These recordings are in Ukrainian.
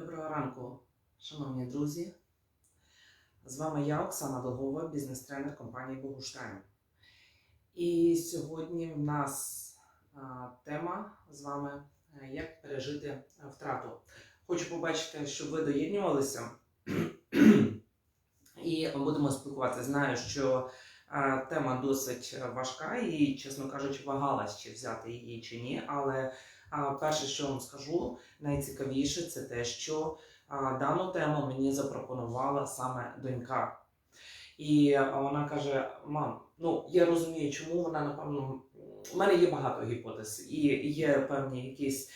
Доброго ранку, шановні друзі. З вами я, Оксана Долгова, бізнес-тренер компанії Богуштайн. І сьогодні в нас тема з вами е, як пережити втрату. Хочу побачити, щоб ви доєднювалися. І будемо спілкуватися. Знаю, що тема досить важка і, чесно кажучи, вагалась, чи взяти її чи ні. Але а, перше, що вам скажу, найцікавіше це те, що дану тему мені запропонувала саме донька. І вона каже: мам, ну я розумію, чому вона напевно. У мене є багато гіпотез, і є певні якісь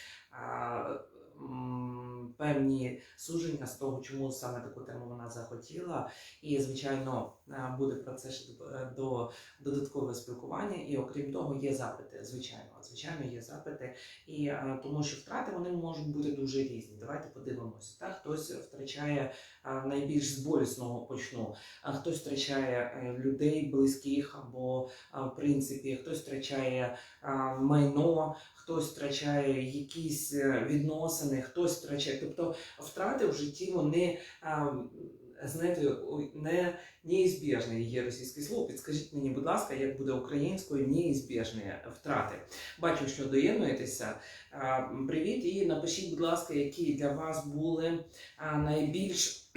певні суження з того, чому саме таку тему вона захотіла. І, звичайно, буде про це ще е, до додаткове спілкування. І окрім того, є запити. Звичайно, звичайно, є запити. І е, тому що втрати вони можуть бути дуже різні. Давайте подивимося. Так, хтось втрачає е, найбільш з болісного почну, а хтось втрачає е, людей близьких, або е, в принципі хтось втрачає е, майно, хтось втрачає якісь е, відносини, хтось втрачає. Тобто втрати в житті вони. е, Знаєте, не неізбіжне є російське слово. Підскажіть мені, будь ласка, як буде українською неізбіжні втрати. Бачу, що доєднуєтеся. Привіт, і напишіть, будь ласка, які для вас були а, найбільш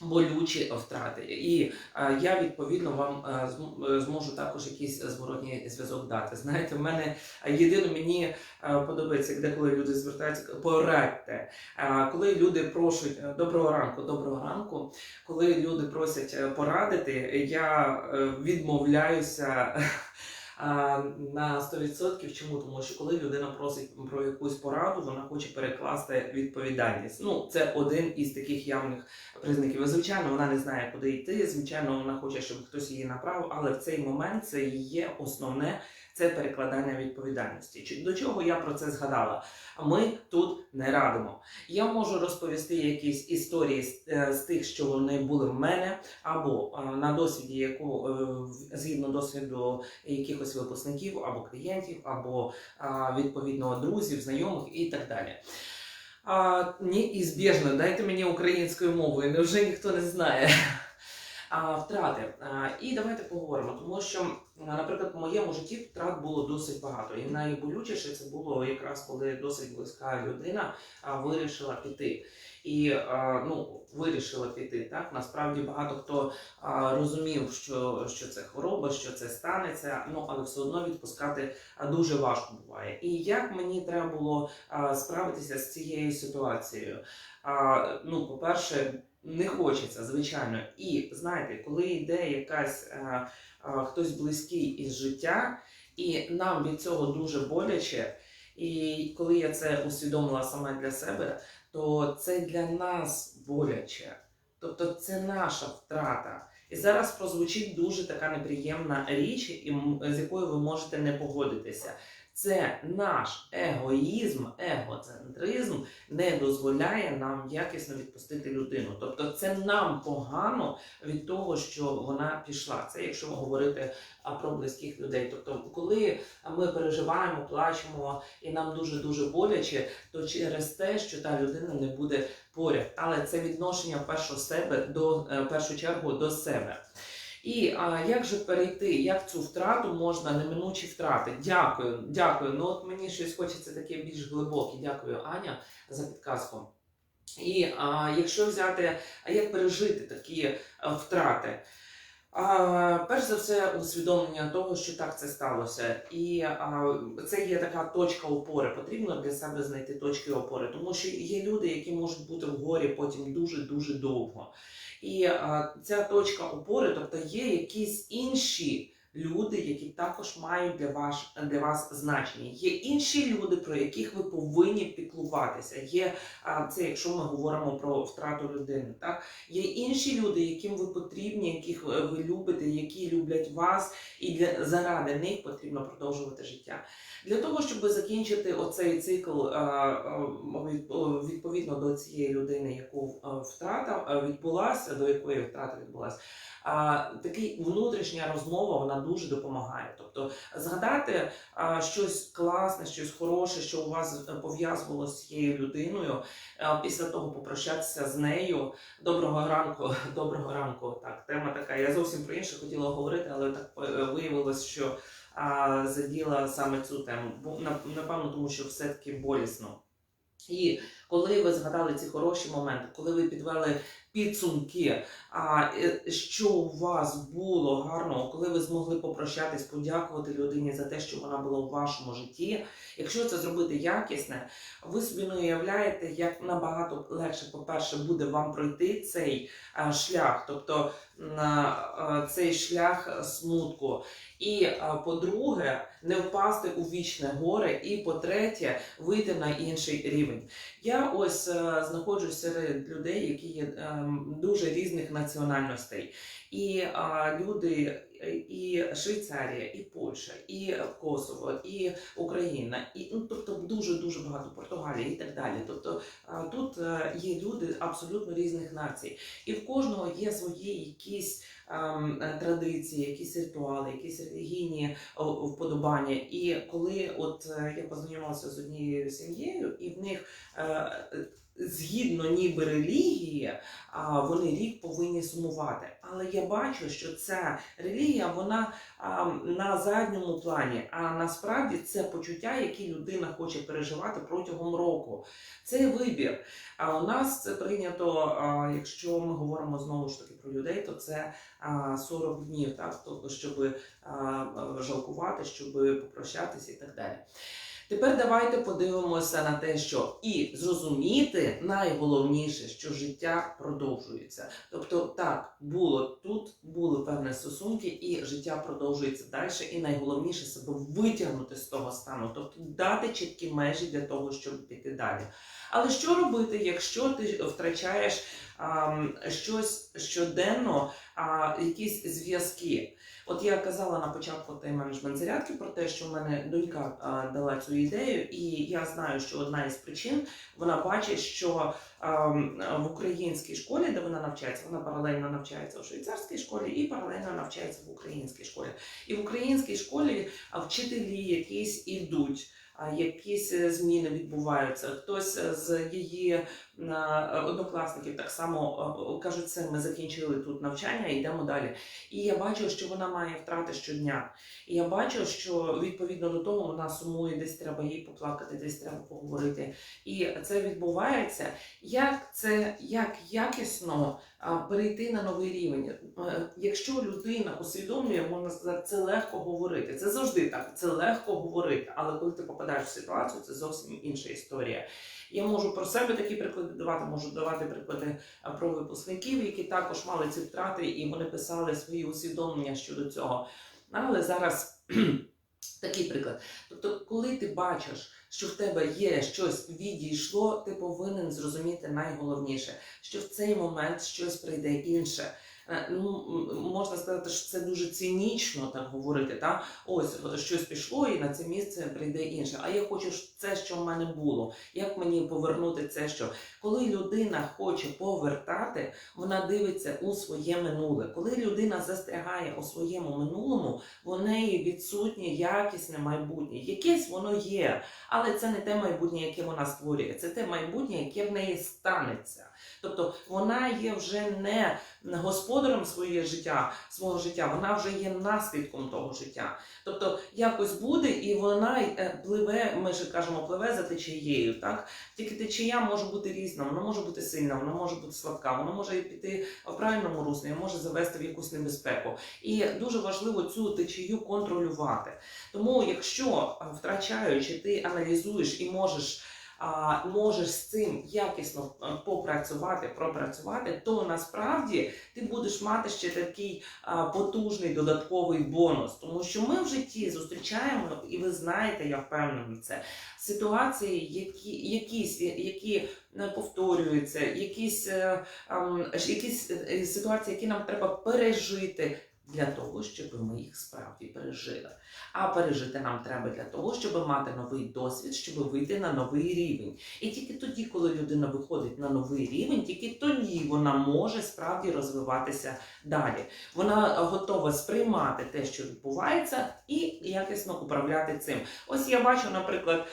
болючі втрати. І а, я відповідно вам а, е, зможу також якийсь зворотній зв'язок дати. Знаєте, в мене єдине мені подобається, як деколи люди звертаються, порадьте. А, Коли люди просять е, доброго ранку, доброго ранку, коли люди просять е, порадити, я е, відмовляюся. На 100%. Чому? Тому що коли людина просить про якусь пораду, вона хоче перекласти відповідальність. Ну, це один із таких явних признаків. Звичайно, вона не знає, куди йти. Звичайно, вона хоче, щоб хтось її направив, але в цей момент це є основне це перекладання відповідальності. До чого я про це згадала? Ми тут не радимо. Я можу розповісти якісь історії з, е, тих, що вони були в мене, або е, на досвіді, яку е, згідно досвіду якихось випускників, або клієнтів, або відповідно друзів, знайомих і так далі. А, неізбіжно, дайте мені українською мовою, невже ніхто не знає. А, втрати. А, і давайте поговоримо, тому що, наприклад, в моєму житті втрат було досить багато. І найболючіше це було якраз коли досить близька людина вирішила піти. І ну, вирішила піти. Так насправді багато хто розумів, що, що це хвороба, що це станеться. Ну але все одно відпускати дуже важко буває. І як мені треба було справитися з цією ситуацією? Ну, по-перше, не хочеться, звичайно. І знаєте, коли йде якась а, а, хтось близький із життя, і нам від цього дуже боляче. І коли я це усвідомила саме для себе, то це для нас боляче. Тобто це наша втрата. І зараз прозвучить дуже така неприємна річ, з якою ви можете не погодитися. Це наш егоїзм, егоцентризм не дозволяє нам якісно відпустити людину. Тобто, це нам погано від того, що вона пішла. Це якщо говорити про близьких людей. Тобто, коли ми переживаємо, плачемо і нам дуже дуже боляче, то через те, що та людина не буде поряд. Але це відношення першу себе до е, першу чергу до себе. І а, як же перейти, як цю втрату можна неминучі втрати? Дякую, дякую. Ну от мені щось хочеться таке більш глибоке. Дякую, Аня, за підказку. І а, якщо взяти, а як пережити такі втрати? А, перш за все, усвідомлення того, що так це сталося. І а, це є така точка опори. Потрібно для себе знайти точки опори, тому що є люди, які можуть бути в горі потім дуже-дуже довго. І а, ця точка опори, тобто є якісь інші люди, які також мають для вас, для вас значення. Є інші люди, про яких ви повинні піклуватися. Є це, якщо ми говоримо про втрату людини, так є інші люди, яким ви потрібні, яких е, ви любите, які люблять вас, і для заради них потрібно продовжувати життя. Для того, щоб закінчити оцей цикл від- о, відповідно до цієї людини, яку втрата відбулася, до якої втрата відбулася, такий внутрішня розмова вона дуже допомагає. Тобто згадати щось класне, щось хороше, що у вас пов'язувало з цією людиною. Після того попрощатися з нею. Доброго ранку, доброго ранку. Так, тема така. Я зовсім про інше хотіла говорити, але так виявилось, що заділа саме цю тему. Напевно, тому що все-таки болісно. І коли ви згадали ці хороші моменти, коли ви підвели підсумки, е, що у вас було гарного, коли ви змогли попрощатись, подякувати людині за те, що вона була в вашому житті. Якщо це зробити якісне, ви собі не уявляєте, як набагато легше, по-перше, буде вам пройти цей е, шлях, тобто на е, цей шлях смутку. І е, по-друге, не впасти у вічне горе, і по-третє, вийти на інший рівень. Я ось е, знаходжусь серед людей, які є ем, дуже різних національностей. І люди і Швейцарія, і Польща, і Косово, і Україна, і ну тобто дуже дуже багато Португалія і так далі. Тобто е, тут е, є люди абсолютно різних націй, і в кожного є свої якісь ем, е, традиції, якісь ритуали, якісь релігійні вподобання. І коли от е, я познайомилася з однією сім'єю, і в них е, е, згідно ніби релігії, вони рік повинні сумувати. Але я бачу, що ця релігія вона на задньому плані, а насправді це почуття, які людина хоче переживати протягом року. Це вибір. А у нас це прийнято, якщо ми говоримо знову ж таки про людей, то це а, 40 днів, так тобто, щоб жалкувати, щоб попрощатися і так далі. Тепер давайте подивимося на те, що і зрозуміти найголовніше, що життя продовжується. Тобто, так було тут, були певні стосунки, і життя продовжується далі. І найголовніше себе витягнути з того стану, тобто дати чіткі межі для того, щоб піти далі. Але що робити, якщо ти втрачаєш щось щоденно, якісь зв'язки? От я казала на початку тайм-менеджмент зарядки про те, що в мене донька дала цю ідею, і я знаю, що одна із причин вона бачить, що в українській школі, де вона навчається, вона паралельно навчається у швейцарській школі і паралельно навчається в українській школі. І в українській школі вчителі якісь ідуть. Якісь е, зміни відбуваються. Хтось е, з її однокласників так само е, кажуть, все, ми закінчили тут навчання, йдемо далі. І я бачу, що вона має втрати щодня. І я бачу, що відповідно до того вона сумує, десь треба їй поплакати, десь треба поговорити. І це відбувається. Як це як якісно перейти на новий рівень? Е, Якщо людина усвідомлює, можна сказати, це легко говорити. Це завжди так, це легко говорити. Але коли ти попадаєш в ситуацію, це зовсім інша історія. Я можу про себе такі приклади давати, можу давати приклади про випускників, які також мали ці втрати, і вони писали свої усвідомлення щодо цього. Але зараз такий приклад. Тобто, коли ти бачиш, що в тебе є щось відійшло, ти повинен зрозуміти найголовніше, що в цей момент щось прийде інше. Е, Ну, можна сказати, що це дуже цинічно так говорити. Та? Ось е, щось пішло, і на це місце прийде інше. А я хочу це, що в мене було. Як мені повернути це, що коли людина хоче повертати, вона дивиться у своє минуле. Коли людина застрягає у своєму минулому, в неї відсутнє якісне майбутнє. Якесь воно є, але це не те майбутнє, яке вона створює, це те майбутнє, яке в неї станеться. Тобто вона є вже не господарем своє життя, свого життя, вона вже є наслідком того життя. Тобто якось буде, і вона е, пливе, ми ж кажемо, пливе за течією. Так? Тільки течія може бути різна, вона може бути сильна, вона може бути слабка, вона може піти в правильному руслі, може завести в якусь небезпеку. І дуже важливо цю течію контролювати. Тому, якщо втрачаючи, ти аналізуєш і можеш. Можеш з цим якісно попрацювати, пропрацювати, то насправді ти будеш мати ще такий потужний додатковий бонус, тому що ми в житті зустрічаємо, і ви знаєте, я впевнена це ситуації, які якісь які не повторюються, якісь, е, ем, якісь е, ситуації, які нам треба пережити. Для того, щоб ми їх справді пережили. А пережити нам треба для того, щоб мати новий досвід, щоб вийти на новий рівень. І тільки тоді, коли людина виходить на новий рівень, тільки тоді вона може справді розвиватися далі. Вона готова сприймати те, що відбувається, і якісно управляти цим. Ось я бачу, наприклад,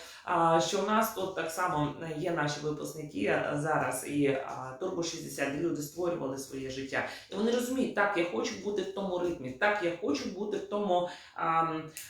що у нас тут так само є наші випускники зараз і Турбо 60, люди створювали своє життя. І вони розуміють, так, я хочу бути в тому ритмі, так, я хочу бути в тому а,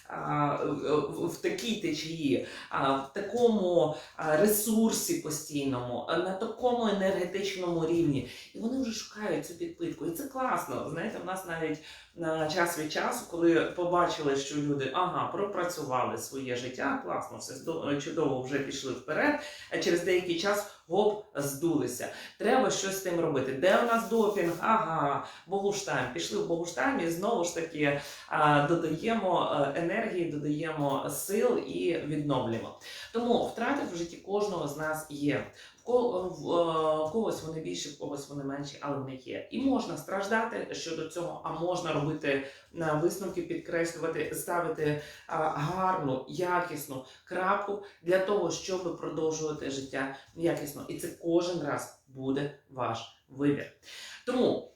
а, в, в такій течії, а, в такому ресурсі постійному, на такому енергетичному рівні. І вони вже шукають цю підпитку. І це класно. Знаєте, в нас навіть на час від часу, коли побачили, що люди ага, пропрацювали своє життя, класно, все чудово вже пішли вперед. А через деякий час гоп здулися. Треба щось з тим робити. Де у нас допінг? Ага, Богуштайм. Пішли в Богуштайм і знову ж таки додаємо е, енергії, додаємо сил і відновлюємо. Тому втрати в житті кожного з нас є. В ко- в е, когось вони більші, в когось вони менші, але вони є. І можна страждати щодо цього, а можна робити е, висновки, підкреслювати, ставити гарну, якісну крапку для того, щоб продовжувати життя якісно. І це кожен раз буде ваш вибір. Тому,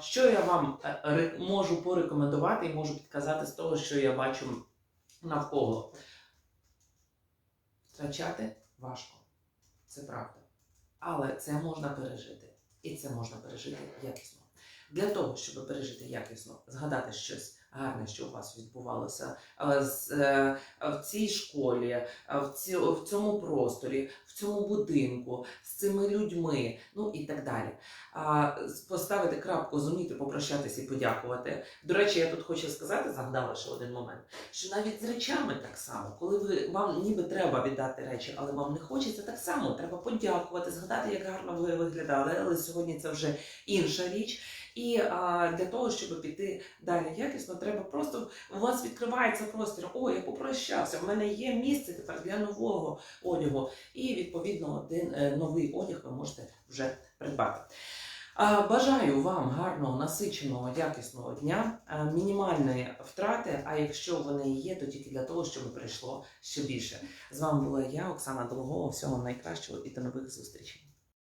що я вам е, можу порекомендувати і можу підказати з того, що я бачу навколо. Втрачати важко. Це правда. Але це можна пережити. І це можна пережити якісно. Для того, щоб пережити якісно, згадати щось гарне, що у вас відбувалося е, е, в цій школі, е, в, цьому просторі, в цьому будинку, з цими людьми, ну і так далі. Поставити крапку, зуміти попрощатися і подякувати. До речі, я тут хочу сказати, згадала ще один момент, що навіть з речами так само, коли ви вам ніби треба віддати речі, але вам не хочеться, так само треба подякувати, згадати, як гарно ви виглядали. Але сьогодні це вже інша річ. І а, для того, щоб піти далі якісно, треба просто у вас відкривається простір. О, я попрощався. В мене є місце тепер для нового одягу. І відповідно один е, новий одяг ви можете вже придбати. Бажаю вам гарного, насиченого, якісного дня, мінімальної втрати. А якщо вони є, то тільки для того, щоб прийшло ще більше. З вами була я, Оксана Долгова. Всього найкращого і до нових зустрічей.